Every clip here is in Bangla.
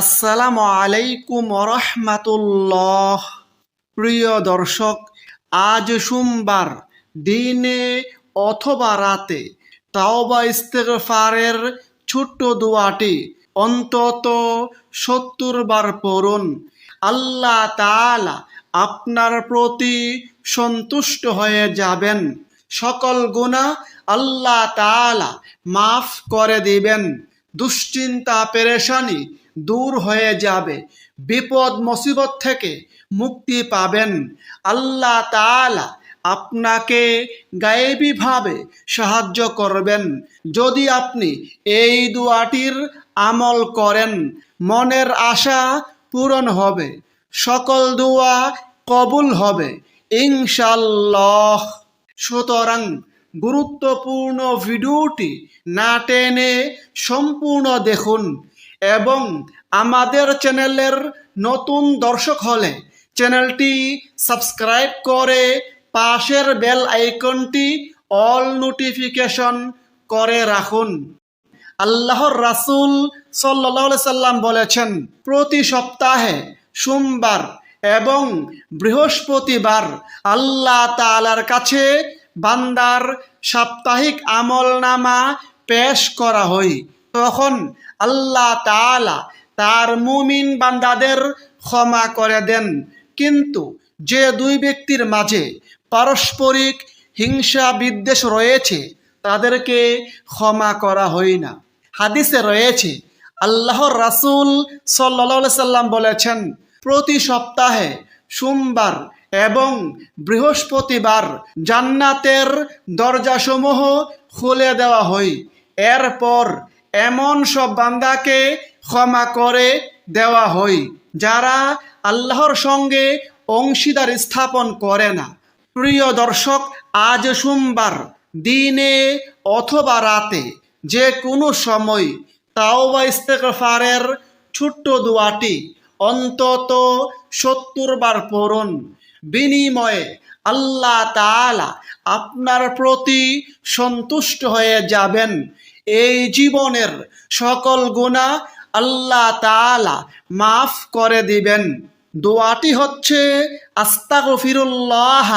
আসসালামু আলাইকুম রহমাতুল্লাহ প্রিয় দর্শক, আজ সোমবার, দিনে অথবা রাতে তাওবা ইস্তেগফারের ছোট্ট দোয়াটি অন্তত সত্তর বার পড়ুন। আল্লাহ তালা আপনার প্রতি সন্তুষ্ট হয়ে যাবেন। সকল গুণা আল্লাহ তাআলা মাফ করে দিবেন। দুশ্চিন্তা, পেরেশানি দূর হয়ে যাবে। বিপদ মুসিবত থেকে মুক্তি পাবেন। আল্লাহ তাআলা আপনাকে গায়েবীভাবে সাহায্য করবেন। যদি আপনি এই দুয়াটির আমল করেন, মনের আশা পূরণ হবে, সকল দোয়া কবুল হবে ইনশাল্লাহ সুতরাং গুরুত্বপূর্ণ ভিডিওটি না টেনে সম্পূর্ণ দেখুন। এবং আমাদের চ্যানেলের নতুন দর্শক হলে চ্যানেলটি সাবস্ক্রাইব করে পাশের বেল আইকনটি অল নোটিফিকেশন করে রাখুন। আল্লাহর রাসূল সাল্লাহ সাল্লাম বলেছেন, প্রতি সপ্তাহে সোমবার এবং বৃহস্পতিবার আল্লাহ তালার কাছে বান্দার সাপ্তাহিক আমল নামা পেশ করা হয়। তখন আল্লাহ তাআলা তার মুমিন বান্দাদের ক্ষমা করে দেন। কিন্তু যে দুই ব্যক্তির মাঝে পারস্পরিক হিংসা বিদ্বেষ রয়েছে, তাদেরকে ক্ষমা করা হয় না। হাদিসে রয়েছে, আল্লাহর রাসূল সাল্লাহ সাল্লাম বলেছেন, প্রতি সপ্তাহে সোমবার এবং বৃহস্পতিবার জান্নাতের দরজাসমূহ খুলে দেওয়া হয়। এরপর এমন সব বান্দাকে ক্ষমা করে দেওয়া হয়, যারা আল্লাহর সঙ্গে অংশীদার স্থাপন করে না। প্রিয় দর্শক, আজ সোমবার, দিনে অথবা রাতে যে কোনো সময় তাওবা ইস্তেগফারের ছোট্ট দোয়াটি অন্তত সত্তর বার পড়ুন। বিনিময়ে আল্লাহ তাআলা আপনার প্রতি সন্তুষ্ট হয়ে যাবেন। এই জীবনের সকল গুণা আল্লাহ তাআলা মাফ করে দিবেন। দোয়াটি হচ্ছে, আস্তাগফিরুল্লাহ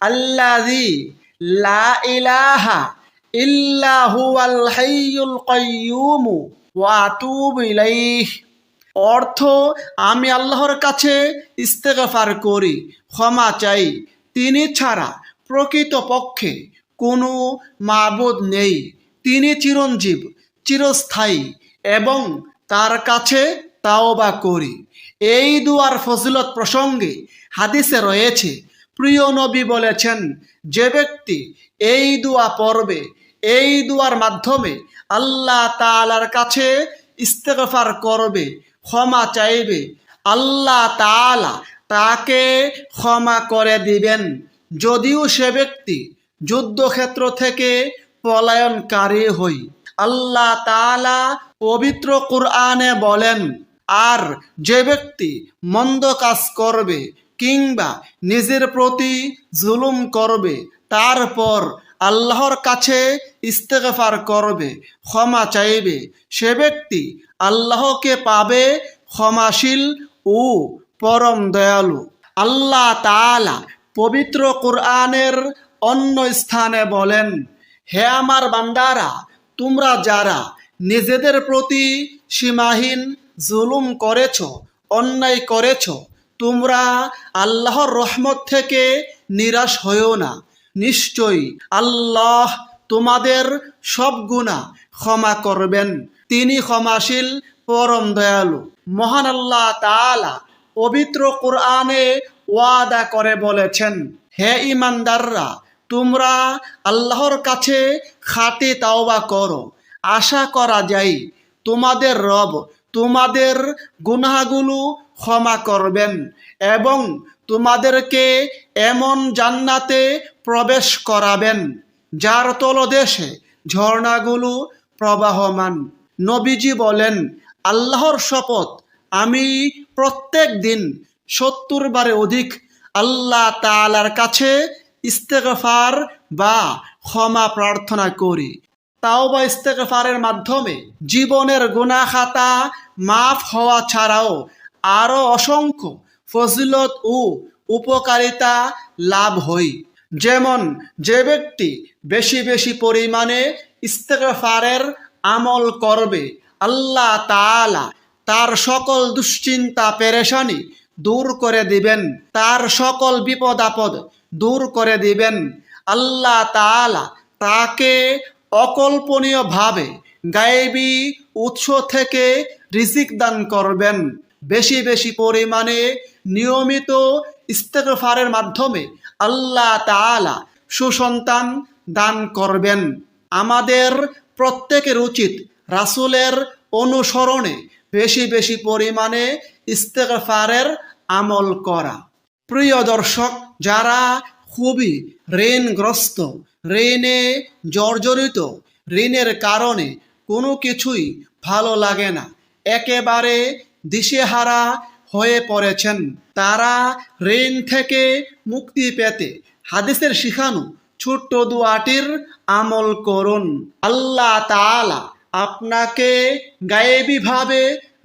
আল্লাযী লা ইলাহা ইল্লা হুয়াল হাইয়ুল কাইয়্যুম ওয়া অর্থ, আমি আল্লাহর কাছে ইস্তেগফার করি, ক্ষমা চাই। তিনি ছাড়া প্রকৃত পক্ষে কোনো মাবুদ নেই। তিনি চিরঞ্জীব, চিরস্থায়ী এবং তার কাছে তাওবা করি। এই দুয়ার ফজিলত প্রসঙ্গে হাদিসে রয়েছে, প্রিয় নবী বলেছেন, যে ব্যক্তি এই দুয়া পড়বে, এই দুয়ার মাধ্যমে আল্লাহ তালার কাছে ইস্তেফার করবে, ক্ষমা চাইবে। আল্লাহ তাআলা তাকে ক্ষমা করে দিবেন। যদিও সে ব্যক্তি যুদ্ধক্ষেত্র থেকে পলায়নকারী হই। আল্লাহ তাআলা পবিত্র কুরআনে বলেন, আর যে ব্যক্তি মন্দ কাজ করবে কিংবা নিজের প্রতি জুলুম করবে, তারপর আল্লাহর কাছে ইস্তেগফার করবে, ক্ষমা চাইবে, সে ব্যক্তি আল্লাহকে পাবে ক্ষমাশীল ও পরম দয়ালু। আল্লাহ তাআলা পবিত্র কোরআনের অন্য স্থানে বলেন হে আমার বান্দারা, তোমরা যারা নিজেদের প্রতি সীমাহীন জুলুম করেছ, অন্যায় করেছ, তোমরা আল্লাহর রহমত থেকে নিরাশ হয়েও না। নিশ্চয়ই আল্লাহ তোমাদের সব গুণা ক্ষমা করবেন। তিনি ক্ষমাশীল, পরম দয়ালু। মহান আল্লাহ তাআলা পবিত্র কোরআনে ওয়াদা করে বলেছেন, হে ইমানদাররা তোমরা আল্লাহর কাছে খাটে তাওবা করো। আশা করা যায় তোমাদের রব তোমাদের গুনাহগুলো ক্ষমা করবেন এবং তোমাদেরকে এমন জান্নাতে প্রবেশ করাবেন, যার তলদেশে ঝর্ণাগুলো প্রবাহমান। নবীজি বলেন, আল্লাহর শপথ আমি প্রত্যেক দিন সত্তর বারে অধিক আল্লাহ তালার কাছে ইস্তেগফার বা ক্ষমা প্রার্থনা করি। তাও বা ইস্তেগফারের মাধ্যমে জীবনের গুনাহ খাতা মাফ হওয়া ছাড়াও আরও অসংখ্য ফজিলত ও উপকারিতা লাভ হই। যেমন, যে ব্যক্তি বেশি বেশি পরিমাণে ইস্তেগফারের আমল করবে, আল্লাহ তাআলা তার সকল দুশ্চিন্তা, পেরেশানি দূর করে দিবেন। তার সকল বিপদ আপদ দূর করে দিবেন। আল্লাহ তাআলা তাকে অকল্পনীয়ভাবে গায়েবী উৎস থেকে রিজিক দান করবেন। বেশি বেশি পরিমাণে নিয়মিত ইস্তেগফারের মাধ্যমে আল্লাহ তাআলা সুসন্তান দান করবেন। আমাদের প্রত্যেকের উচিত রাসুলের অনুসরণে বেশি বেশি পরিমাণে ইস্তেগফারের আমল করা। প্রিয় দর্শক, যারা খুবই ঋণগ্রস্ত, ঋণে জর্জরিত, ঋণের কারণে কোনো কিছুই ভালো লাগে না, একেবারে দিশেহারা হয়ে পড়েছেন। তারা ঋণ থেকে মুক্তি পেতে হাদিসের শিখানো ছোট্ট দুয়াটির আমল করুন। আল্লাহ তাআলা আপনাকে গায়েবীভাবে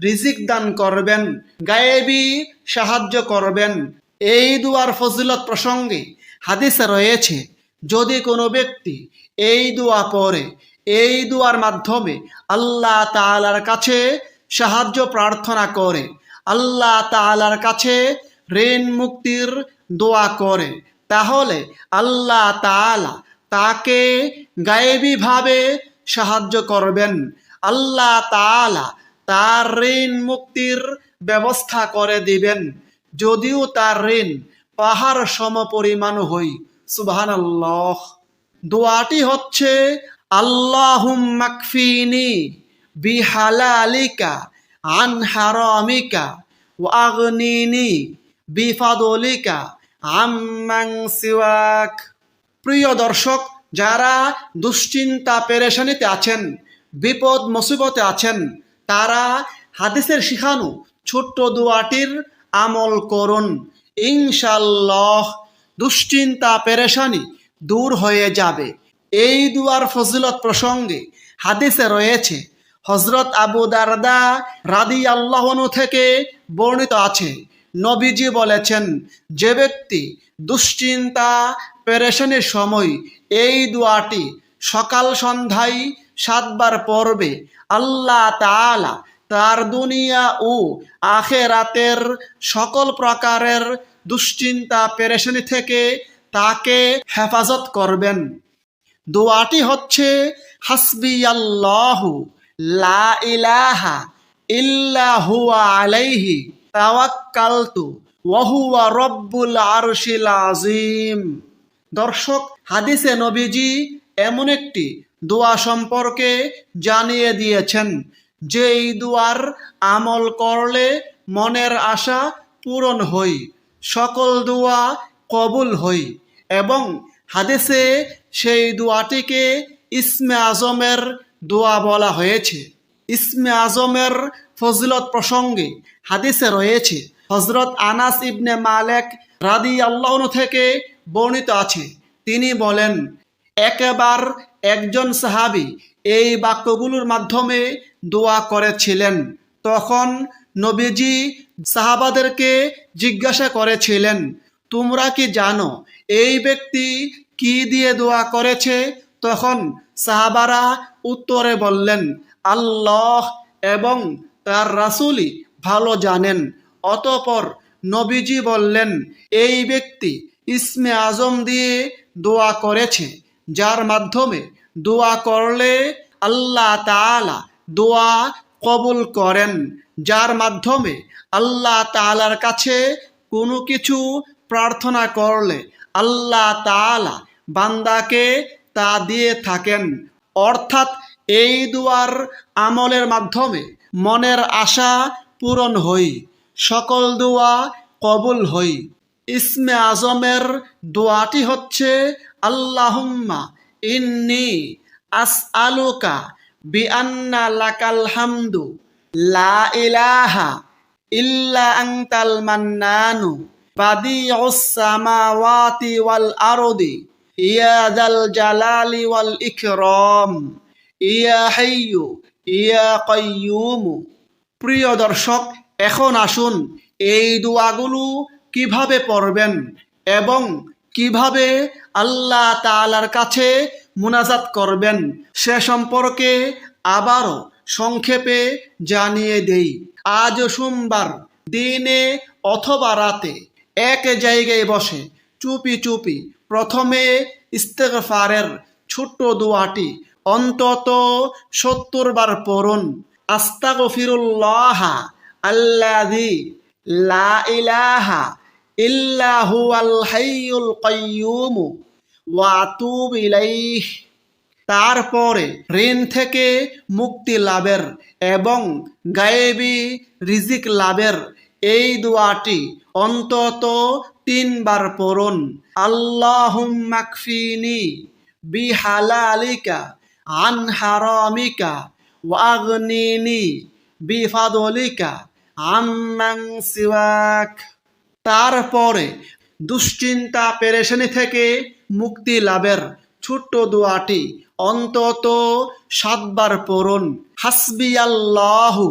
রিজিক দান করবেন, গায়েবী সাহায্য করবেন। এই দুয়ার ফজিলত প্রসঙ্গে হাদিসে রয়েছে, যদি কোনো ব্যক্তি এই দোয়া পড়ে, এই দুয়ার মাধ্যমে আল্লাহ তাআলার কাছে সাহায্য প্রার্থনা করে, আল্লাহ তালার কাছে ঋণ মুক্তির দোয়া করে, তাহলে আল্লাহ তাআলা তাকে গায়েবীভাবে সাহায্য করবেন। আল্লাহ তাআলা তার ঋণ মুক্তির ব্যবস্থা করে দিবেন। যদিও তার ঋণ পাহাড় সম পরিমাণ হই সুবাহান আল্লাহ দোয়াটি হচ্ছে আল্লাহুম মাকফিনি বিহালালিকা, আন হারামিকা ওয়াগনিনি বিফাদলিকা আম্মাং সিওয়াক। প্রিয় দর্শক, যারা দুশ্চিন্তা পেরেশানিতে আছেন বিপদ মুসিবতে আছেন, তারা হাদিসের শিখানো ছোট্ট দোয়াটির আমল করুন। ইনশাল্লাহ দুশ্চিন্তা পেরেশানি দূর হয়ে যাবে। এই দুয়ার ফজিলত প্রসঙ্গে হাদিসে রয়েছে হজরত আবু দারদা রাদি আল্লাহনু থেকে বর্ণিত আছে। নবীজি বলেছেন, যে ব্যক্তি দুশ্চিন্তা, পেরেশানির সময় এই দোয়াটি সকাল সন্ধ্যায় সাতবার পড়বে, আল্লাহ তাআলা তার দুনিয়া ও আখেরাতের সকল প্রকারের দুশ্চিন্তা, পেরেশানি থেকে তাকে হেফাজত করবেন। দোয়াটি হচ্ছে, হাসবি আল্লাহু লা ইলাহা ইল্লা হুয়া আলাইহি তাওয়াক্কালতু ওয়া হুয়া রব্বুল আরশিল আযীম। দর্শক, হাদিসে নবীজি এমন একটি দোয়া সম্পর্কে জানিয়ে দিয়েছেন। যে এই দোয়ার আমল করলে মনের আশা পূরণ হই, সকল দোয়া কবুল হই এবং হাদিসে সেই দোয়াটিকে ইসমে আজমের দোয়া বলা হয়েছে। ইসমে আজমের ফজিলত প্রসঙ্গে হাদিসে রয়েছে হজরত আনাস ইবনে মালেক রাদি আল্লাহ থেকে বর্ণিত আছে। তিনি বলেন, একবার একজন সাহাবি এই বাক্যগুলোর মাধ্যমে দোয়া করেছিলেন। তখন নবীজি সাহাবাদেরকে জিজ্ঞাসা করেছিলেন, তোমরা কি জানো এই ব্যক্তি কি দিয়ে দোয়া করেছে? তখন সাহাবারা উত্তরে বললেন, আল্লাহ এবং তার রাসুলই ভালো জানেন। অতপর নবীজি বললেন, এই ব্যক্তি ইসমে আজম দিয়ে দোয়া করেছে, যার মাধ্যমে দোয়া করলে আল্লাহ তাআলা দোয়া কবুল করেন, যার মাধ্যমে আল্লাহ তাআলার কাছে কোনো কিছু প্রার্থনা করলে আল্লাহ তাআলা বান্দাকে তা দিয়ে থাকেন। অর্থাৎ এই দুয়ার আমলের মাধ্যমে মনের আশা পূরণ হই, সকল দোয়া কবুল হই। ইসমে আজমের দোয়াটি হচ্ছে, আল্লাহুম্মা ইন্নি আস আলুকা বিআন্না লাকাল হামদু লা ইলাহা ইল্লা আংতাল মান্নানু বাদিউস সামাওয়াতি ওয়াল আরদি ইয়া দাল জালালি ওয়াল ইকরাম ইয়া হাইয়ু ইয়া কাইয়ুমু প্রিয় দর্শক, এখন আসুন এই দোয়াগুলো কীভাবে পড়বেন এবং কীভাবে আল্লাহ তালার কাছে মুনাজাত করবেন সে সম্পর্কে আবারও সংক্ষেপে জানিয়ে দেই। আজ সোমবার দিনে অথবা রাতে এক জায়গায় বসে চুপি চুপি প্রথমে ইস্তেগফারের ছোট্ট দোয়াটি অন্তত সত্তর বার পড়ুন। আস্তাগফিরুল্লাহ আল্লাযী লা ইলাহা ইল্লা হুয়াল হাইয়ুল কাইয়্যুম ওয়া আতুবু তারপরে ঋণ থেকে মুক্তি লাভের এবং গায়েবি রিজিক লাভের এই দোয়াটি অন্তত তিনবার পড়ুন। আল্লাহুম্মাকফিনি বিহালালিকা আন হারামিকা ওয়াগনিনি বিফাদলিকা আম্মান সিওয়াক। তারপরে দুশ্চিন্তা পেরেশানি থেকে মুক্তি লাভের ছোট্ট দোয়াটি অন্তত সাতবার পড়ুন। হাসবি আল্লাহু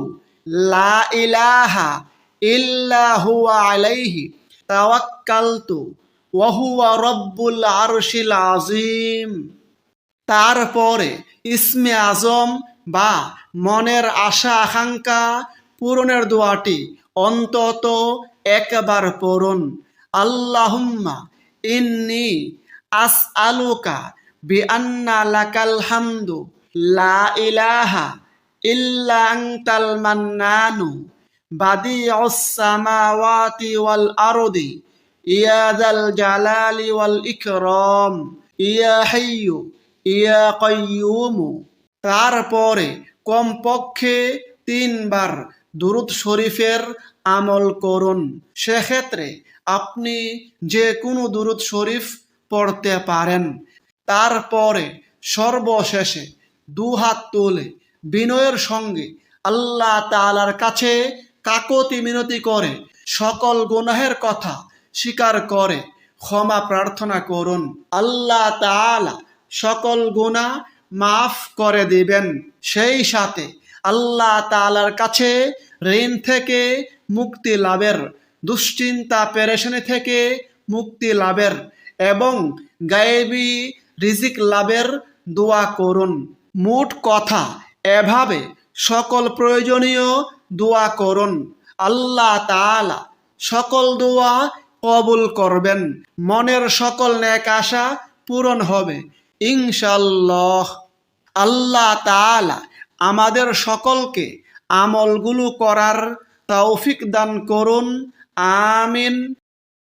লা ইলাহা ইল্লা হুয়া আলাইহি তাওয়াক্কালতু ওয়া হুয়া রব্বুল আরশিল আযীম। তারপরে ইসমে আজম বা মনের আশা আকাঙ্ক্ষা পূরণের দোয়াটি অন্তত একবার পড়ুন। আল্লাহুম্মা ইন্নি আস আলুকা বি আন্না লাকাল হামদু, লা ইলাহা ইল্লা আনতাল মান্নানু, বাদিউস সামাওয়াতি ওয়াল আরদি, ইয়া যাল জালালি ওয়াল ইকরাম, ইয়া হাইয়ু, ইয়া কাইয়ুমু। তারপরে কমপক্ষে তিনবার দুরুদ শরীফের আমল করুন। সেক্ষেত্রে আপনি যে কোনো দুরুদ শরীফ পড়তে পারেন। তারপরে সর্বশেষে দুহাত তুলে বিনয়ের সঙ্গে আল্লাহ তাআলার কাছে কাকতি মিনতি করে সকল গুনাহের কথা স্বীকার করে ক্ষমা প্রার্থনা করুন। আল্লাহ তাআলা সকল গুণা মাফ করে দিবেন। সেই সাথে আল্লাহ তাআলার কাছে ঋণ থেকে মুক্তি লাভের, দুশ্চিন্তা, পেরেশানি থেকে মুক্তি লাভের এবং গায়েবি রিজিক লাভের দোয়া করুন। মোট কথা, এভাবে সকল প্রয়োজনীয় দোয়া করুন। আল্লাহ তাআলা সকল দোয়া কবুল করবেন। মনের সকল ন্যাক আশা পূরণ হবে। ইনশাল্লাহ আল্লাহ তাআলা আমাদের সকলকে আমলগুলো করার তৌফিক দান করুন। আমিন।